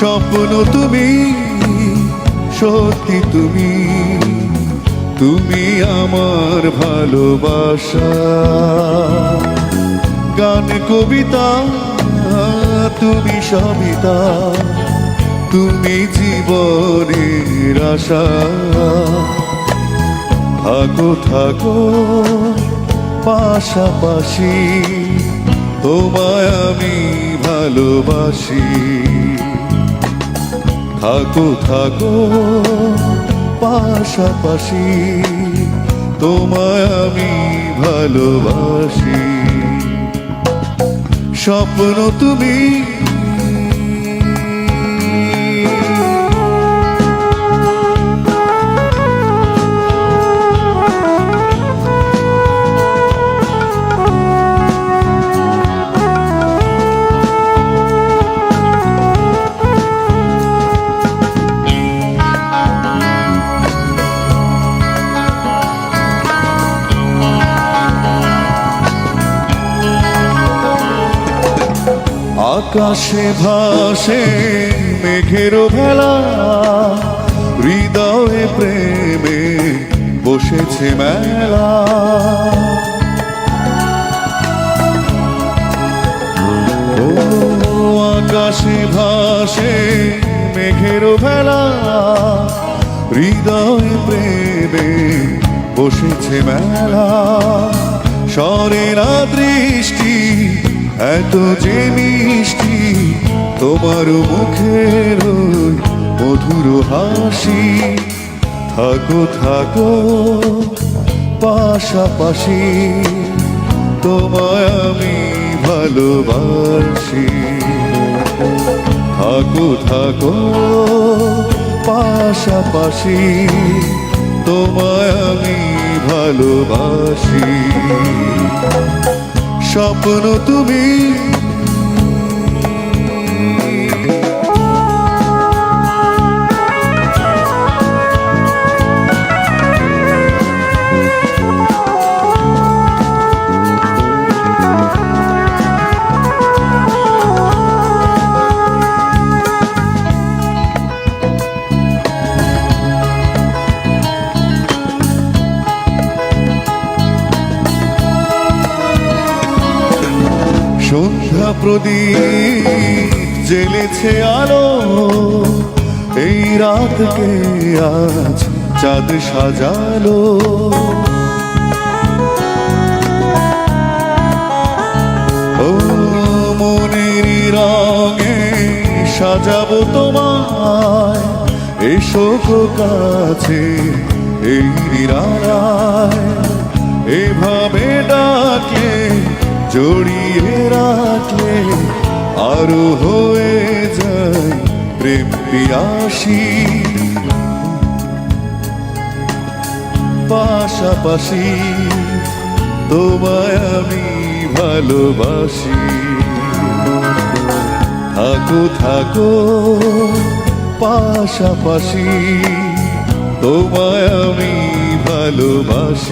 স্বপ্ন তুমি, সত্যি তুমি। তুমি আমার ভালোবাসা। গান, কবিতা, তুমি সবিতা। তুমি জীবনের আশা। থাকো থাকো, পাশাপাশি। তোমায় আমি ভালোবাসি। থাকো থাকো পাশাপাশি তোমায় আমি ভালোবাসি। স্বপ্ন তুমি আকাশে ভাসে মেঘের ভেলা, হৃদয়ে প্রেমে বসেছে মেলা। আকাশে ভাসে মেঘের ভেলা, হৃদয় প্রেমে বসেছে মেলা। স্বরেরা দৃষ্টি এত যে মিষ্টি তোমার মুখের মধুর হাসি। থাকো থাকো, পাশাপাশি তোমায় আমি ভালোবাসি। থাকো থাকো, পাশাপাশি তোমায় আমি ভালোবাসি। স্বপ্ন তুমি। সন্ধ্যা প্রদীপ জেলেছে আলো। এই রাতকে আজ চাঁদ সাজালো। ও মনের রঙে সাজাবো তোমায়। এসো কাছে এই নিরালায়। এভাবে ডাকলে জড়িয়ে রাখলে আরও হয়ে যায় প্রেম পিয়াসী। পাশাপাশি তোমায় আমি ভালোবাসি। থাকো থাকো, পাশাপাশি তোমায় আমি ভালোবাসি।